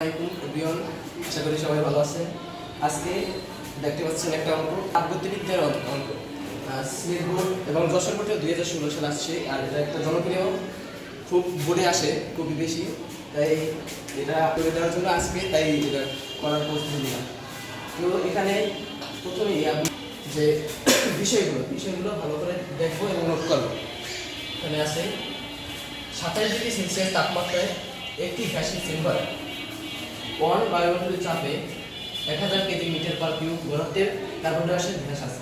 আশা করি সবাই ভালো আছেন। আজকে দেখতে পাচ্ছেন একটা অঙ্ক আবগতিবিদ্যার অঙ্ক। সিলেট এবং যশোর বোর্ডে দুই হাজার ষোলো সালে আসছে, আর এটা একটা জনপ্রিয়, খুব বোর্ডে আসে, খুবই বেশি। তাই এটা করে দেওয়ার জন্য আজকে তাই এটা করার প্রস্তুতি নিলাম। তো এখানে প্রথমেই আমি যে বিষয়গুলো বিষয়গুলো ভালো করে দেখব এবং নোট করব। এখানে আছে সাতাশ ডিগ্রি সেলসিয়াস তাপমাত্রায় একটি গ্যাসের চেম্বার। ওয়ান বায়ুমণ্ডলের চাপে এক হাজার কেজি মিটার পার কিউব ঘনত্বের কার্বন ডাইঅক্সাইড গ্যাস আছে।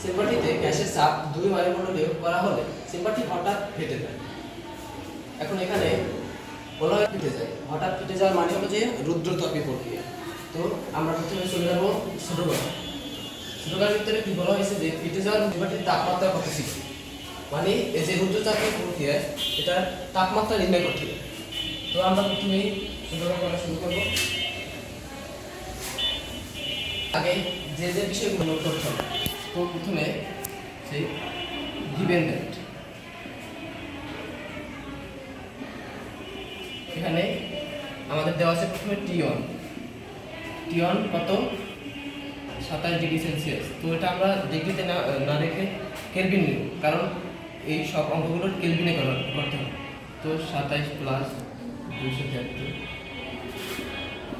চেম্বারটিতে গ্যাসের চাপ দুই বায়ুমণ্ডলে করা হলে চেম্বারটি হঠাৎ ফেটে যায়। এখন এখানে বলা হয় ফেটে যায়। হঠাৎ ফেটে যাওয়ার মানে হলো যে রুদ্রতাপী প্রক্রিয়া। তো আমরা প্রথমে চলে যাব ছোটবেলা ছোটবেলার ভিতরে কি বলা হয়েছে যে ফেটে যাওয়ার চেম্বারটির তাপমাত্রা কত সিসি? মানে এই যে রুদ্রতাপী প্রক্রিয়া এটার তাপমাত্রা নির্ণয় করতে তো আমরা প্রথমেই শুরু করব। আগে যে যে বিষয়গুলো করতে হবে তো প্রথমে সেই দ্যাট এখানে আমাদের দেওয়া আছে প্রথমে টি অন টি অন কত? সাতাশ ডিগ্রি সেলসিয়াস। তো এটা আমরা ডিগ্রিতে না না রেখে কেলভিন নেব, কারণ এই সব অঙ্কগুলো কেলভিনে করা, করতে হবে। তো সাতাইশ প্লাস দুশো তিয়াত্তর।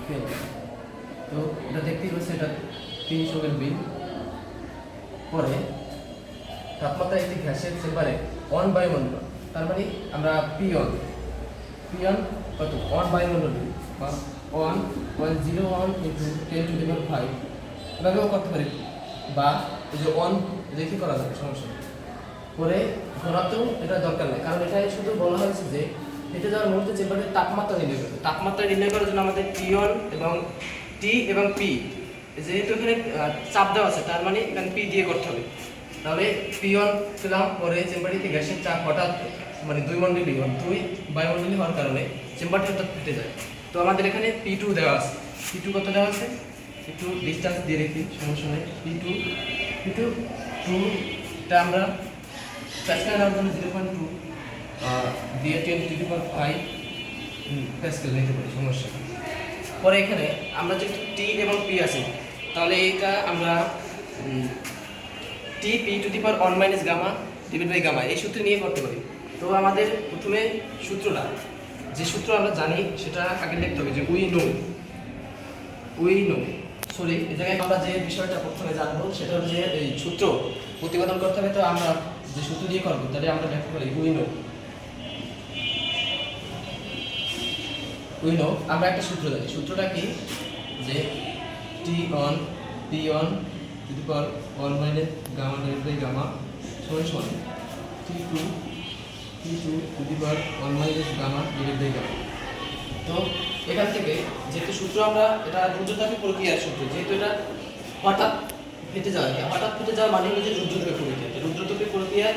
কেলভিন তো এটা দেখতেই পাচ্ছি এটা তিনশো কেলভিন পরে তাপমাত্রা একটি গ্যাসের চেম্বারে অন বায়ুমণ্ডল, তার মানে আমরা পিয়ন পিয়ন কত? অন বায়ুমণ্ডল বা one point zero one into ten to the five. এভাবেও করতে পারি। বা এই যে অন রেখে করা যাবে? সমস্যা করে ঘোরাতেও এটা দরকার নেই, কারণ এটাই শুধু বলা হয়েছে যে ফেটে যাওয়ার মুহূর্তে চেম্বারের তাপমাত্রা নির্ণয় করতে তাপমাত্রা নির্ণয় করার জন্য আমাদের টি অন এবং টি এবং পি যেহেতু এখানে চাপ দেওয়া আছে, তার মানে এখানে পি দিয়ে করতে হবে। তাহলে পি অন পেলাম পরে চেম্বারটিতে গ্যাসের চাপ হঠাৎ মানে দুই মন্ডলী দুই বায়ুমণ্ডলী হওয়ার কারণে চেম্বারটি হঠাৎ ফেটে যায়। তো আমাদের এখানে পি টু দেওয়া আছে। পি টু কত দেওয়া আছে? একটু ডিস্টেন্স দিয়ে রেখি সমস্যা নেই। পি টু পি টু টুটা আমরা জন্য জিরো পয়েন্ট টু দিয়ে টেন ফাইভ প্যাসকেল নিতে পারি, সমস্যা পরে এখানে আমরা যে টি এবং পি আছে তাহলে এটা আমরা T, P two the one minus gamma divide by gamma, এই সূত্র নিয়ে করতে পারি। তো আমাদের প্রথমে সূত্রটা, যে সূত্র আমরা জানি সেটা আগে লিখতে হবে যে we know we know sorry এই জায়গায় আমরা যে বিষয়টা প্রথমে জানব সেটা হচ্ছে এই সূত্র প্রতিপাদন করতে হবে, তো আমরা যে সূত্র দিয়ে করব, তাহলে আমরা দেখতে পারি উই নো। উই নো আমরা একটা সূত্র জানি। সূত্রটা কি? যে T on P on two the power one minus gamma divide by gamma সমান সমান T two T two two the power one minus gamma divide by gamma তো এখান থেকে যেহেতু সূত্র আমরা, এটা রুদ্রতাপী প্রক্রিয়ার সূত্র, যেহেতু এটা হঠাৎ ফেটে যাওয়া, হঠাৎ ফেটে যাওয়া মানে হলো যে রুদ্রতাপী প্রক্রিয়া। রুদ্রতাপী প্রক্রিয়ায়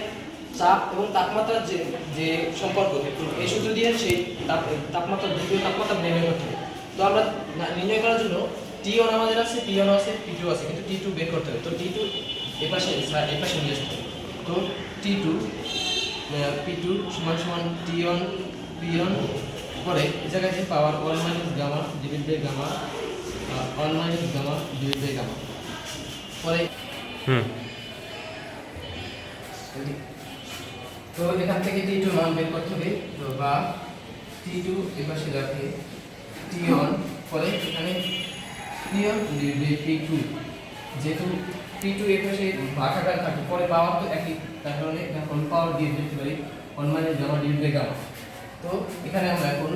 চাপ এবং তাপমাত্রার যে যে সম্পর্ক এই সূত্র দিয়ে সেই তাপ তাপমাত্রা দ্বিতীয় তাপমাত্রা নির্ণয় করতে হবে। তো আমরা নির্ণয় করার জন্য টি ওয়ান আমাদের আছে পি ওয়ান আছে পি টু আছে কিন্তু টি টু বের করতে হবে। তো টি টু এপাশে এপাশে নিয়ে আসতে হবে। তো টি টু পি টু সমান সমান টি ওয়ান পি ওয়ান পরে এই জায়গায় যে power one minus gamma divide by gamma one minus gamma divide by gamma পরে হুম। তো এখান থেকে টি টু মান বের করতে হবে। তো বা টি টু এপাশে রাখে টি ওয়ান পরে এখানে টি ওয়ান পি টু যেহেতু টি টু এপাশে ভাগাকার থাকে, পরে পাওয়ার তো একই, তার কারণে এখানে এখন পাওয়ার দিয়ে দিতে পারি? Minus gamma divide by gamma তো এখানে আমরা এখন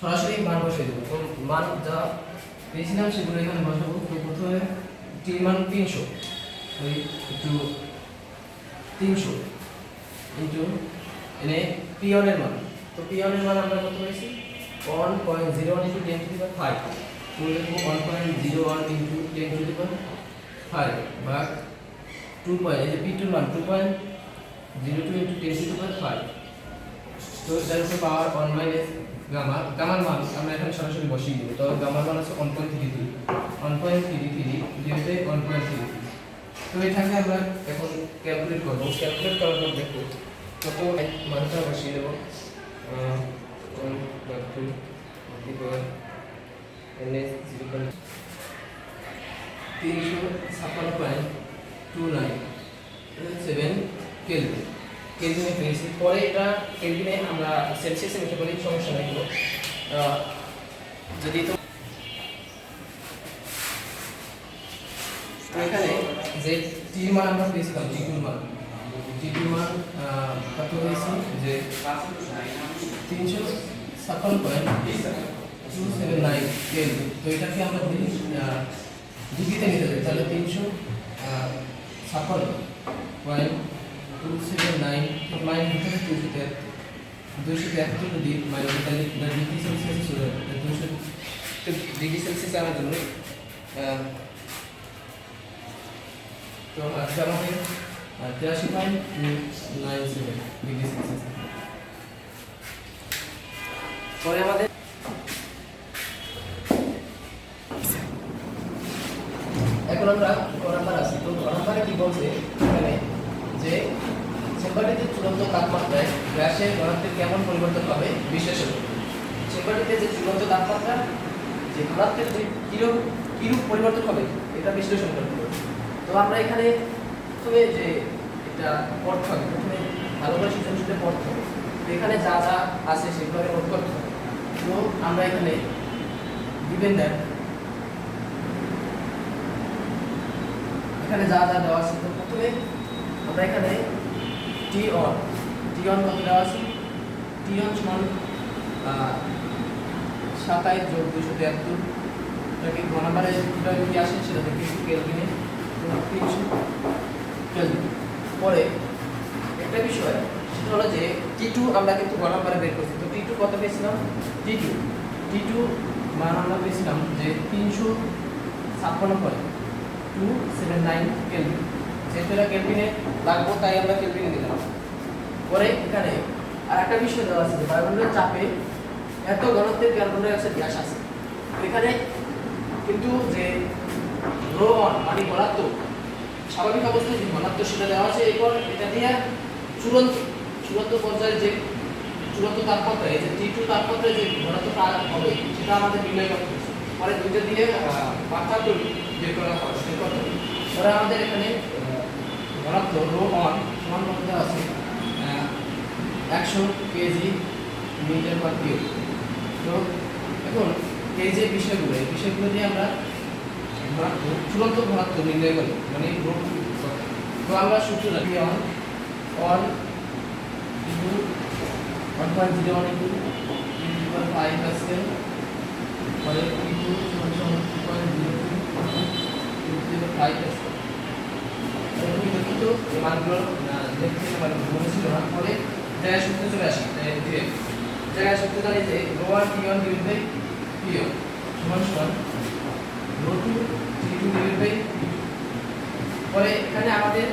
সরাসরি মান বসিয়ে দেবো। তো মান যা পেয়েছিলাম সেগুলো এখানে বসাবো। তো প্রথমে টি মান তিনশো। ওই একটু তিনশো। ইন্টু এনে পিয়নের মান। তো পিয়নের মান আমরা কত পেয়েছি one point zero one ten to the power five one zero one ten to the power five বা টু পয়েন্ট পি টুর মান two point zero two ten to the power five তো এটার উপর পাওয়ার ওয়ান মাইনাস গামা গামার মান আমরা এখানে সরাসরি বসিয়ে দেবো। তো গামার মান আছে three three one point three three one point three তো এটাকে আমরা এখন ক্যালকুলেট করব। ক্যালকুলেট করার পর দেখো কত মানটা বসিয়ে দেবো। তিনশো ছাপ্পান্ন point two nine seven kelvin কেলভিনে পেয়েছি। পরে এটা কেলভিনে আমরা সেলসিয়াসে নিতে পারি সমস্যা নেই। যদি তো যে টি মান আমরা পেয়েছিলাম টি টু মান টি টু মান কত হয়েছে? যে তিনশো ছাপ্পান্ন point two seven nine kelvin তো এটাকে আমরা ডিগ্রিতে নিতে চাই তাহলে তিনশো ছাপ্পান্ন point two seven nine minus ভিতরে দুশো তেহাত্তর দুশো তেহাত্তর মাইন তাহলে ডিগ্রি সেলসিয়াস দুশো ডিগ্রি সেলসিয়াস আনার জন্য তো আজকে আমাদের তিরাশি point nine seven degree celsius পরে আমাদের এখন আমরা নাম্বার আছি। তো নাম্বারে কি বলছে? এখানে যে চেম্বারটিতে চূড়ান্ত তাপমাত্রায় গ্যাসের ঘনত্বের কেমন পরিবর্তন হবে বিশ্লেষণ। চেম্বারটিতে যে চূড়ান্ত তাপমাত্রা, যে ঘনত্বের যে কিরূপ কিরূপ পরিবর্তন হবে, এটা বিশ্লেষণ করতে হবে। তো আমরা এখানে প্রথমে যে এটা হবে, প্রথমে ভালো করে সৃজনশীলে পড়তে তো এখানে যা যা আছে সেগুলো আগে নোট তো আমরা এখানে গিভেন দ্যাট এখানে যা যা দেওয়া আছে, তো প্রথমে আমরা এখানে টি অন টি অন কত দেওয়া আছে? টি অন সমান সাতাইশ যোগ দুশো তিয়াত্তর এটাকে ঘ নাম্বারে কীভাবে কি আসে সেটা দেখে কেলভিনে তিনশো কেলভিন পরে একটা বিষয়, সেটা হলো যে টি টু আমরা কিন্তু ঘ নাম্বারে বের করছি। তো টি টু কত পেয়েছিলাম? টি টু টি টু মান আমরা পেয়েছিলাম যে তিনশো ছাপ্পান্ন point two seven nine kelvin যেহেতু এটা কেলভিনে লাগবো, তাই আমরা কেলভিনে দিলাম। পরে এখানে আর একটা বিষয় দেওয়া আছে যে বায়ুমণ্ডলের চাপে এত ঘনত্বের কার্বন ডাই অক্সাইড গ্যাস আছে। এখানে কিন্তু যে অন মানে ঘনত্ব স্বাভাবিক অবস্থায় যে ঘনত্ব সেটা দেওয়া আছে এরপর এটা দিয়ে চূড়ান্ত চূড়ান্ত পর্যায়ে যে, চূড়ান্ত তাপমাত্রা, এই যে টি টু তাপমাত্রায় যে ঘনত্বটা হবে, সেটা আমাদের নির্ণয় করতে পরে দুইটা দিয়ে পার্থক্য বের করা হয় বের করতে পরে আমাদের এখানে ঘনত্ব রো অন সমান দেওয়া আছে একশো কেজি মিটার পার কিউব তো, এখন এই যে বিষয়গুলো, এই বিষয়গুলো দিয়ে আমরা ঘনত্ব চূড়ান্ত ঘনত্ব নির্ণয় করি মানে রো তো আমরা সূত্র রাখি অন on into one point zero one five percent পরে ইন্টু সমান সমান two point zero two five তুমি দুঃখিত মানে মনে ছিল না পরে জায়গায় সূত্রে চলে জায়গায় সূত্রে জানি যে rho one T one divide by P সমান সমান rho two two divide by পরে এখানে আমাদের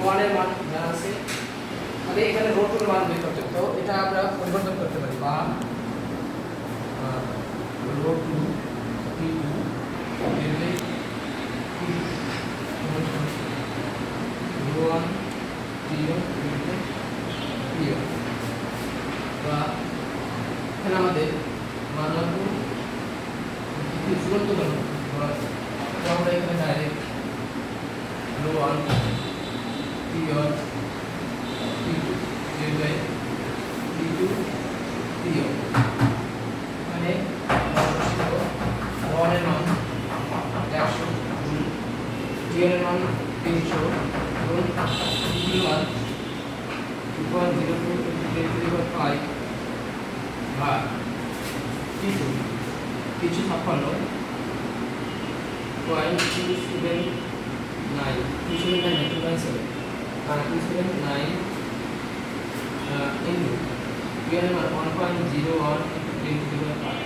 ওয়ানের মান জানা আছে। তাহলে এখানে রো টুর মান বের করতে তো এটা আমরা পরিবর্তন করতে পারি। বা rho two, T two divide by P সমান সমান rho one T one divide by P one বা এখানে আমাদের মান লাগবে চূড়ান্ত মান তো আমরা এখানে direct rho one T one T two divide by T two T one মানে ওয়ানের মান একশো টি ওয়ানের মান তিনশো এবং টি মান two point zero two five ভাগ ছাপ্পান্ন point two seven nine two seven nine two nine seven two seven nine into twelve one point zero one two five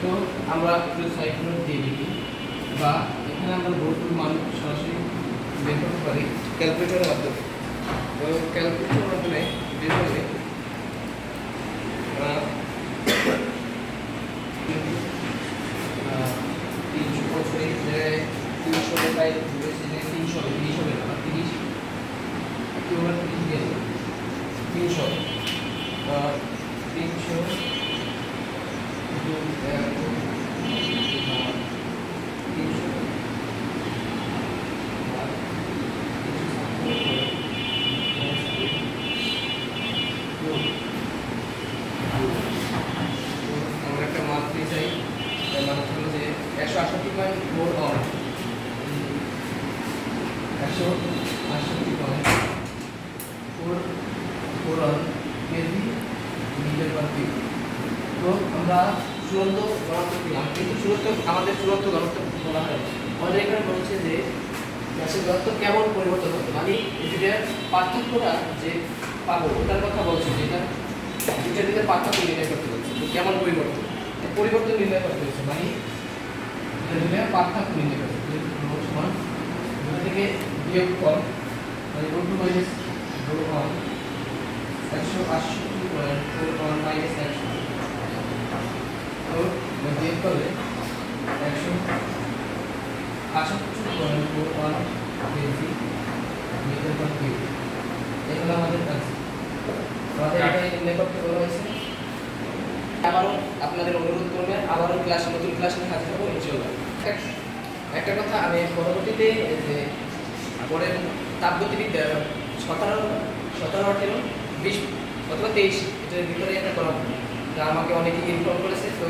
তো আমরা একটু নোট দিয়ে দিই বা এখানে আমরা বোর্ডের মান সরাসরি বের করতে পারি। ক্যালকুলেটরের মাধ্যমে। তো ক্যালকুলেটরের মাধ্যমে বের করলে আহ, আহ, তিনশো বছর এই জায়গায় তিনশো প্রায় বলেছে যে তিনশো হবে তিরিশ হবে না তিরিশ একটু আমরা তিরিশ দিয়ে দেবো তিনশো আহ, তিনশো দু, এক, চাই তার মানে হলো যে একশো আটষট্টি পয়েন্ট ফোর অন একশো আটষট্টি পয়েন্ট ফোর ফোর অন কেজি মিটার পার কিউ তো আমরা চূড়ান্ত ঘনত্ব পেলাম কিন্তু চূড়ান্ত আমাদের চূড়ান্ত ঘনত্ব বলা হয়। আমাদের এখানে বলছে যে গ্যাসের ঘনত্ব কেমন পরিবর্তন হতো মানে এটার পার্থক্যটা যে পাবো, ওটার কথা বলছে যেটা দুটার ভিতরে পার্থক্য নির্ণয় করতে বলছে কেমন পরিবর্তন। এই পরিবর্তন নির্ণয় করতে হচ্ছে মানে পার্থক্য নির্ণয় করতে সমান দুটো থেকে বিয়োগ কম মানে rho two minus rho one, একশো আটষট্টি পয়েন্ট ফোর ওয়ান মাইনাস একশো। করলে একশো আটষট্টি point four one kg metre per cube এগুলো আমাদের কাছে। আমাদের করতে বলা হয়েছে? আবারও আপনাদের অনুরোধ করবেন আবারও ক্লাস নতুন ক্লাস নিয়ে হাজির হব ইনশাল্লাহ এক- একটা কথা আমি পরবর্তীতে যে পরের তাপগতিবিদ্যা সতেরো সতেরো আঠেরো বিশ অথবা তেইশ এটার ভিতরে একটা করাবো তা আমাকে অনেকে ইনফর্ম করেছে তো